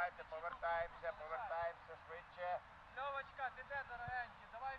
Давайте повертаємося, повертаємося швидше. Льовочка, ти де дорогенький? Давай.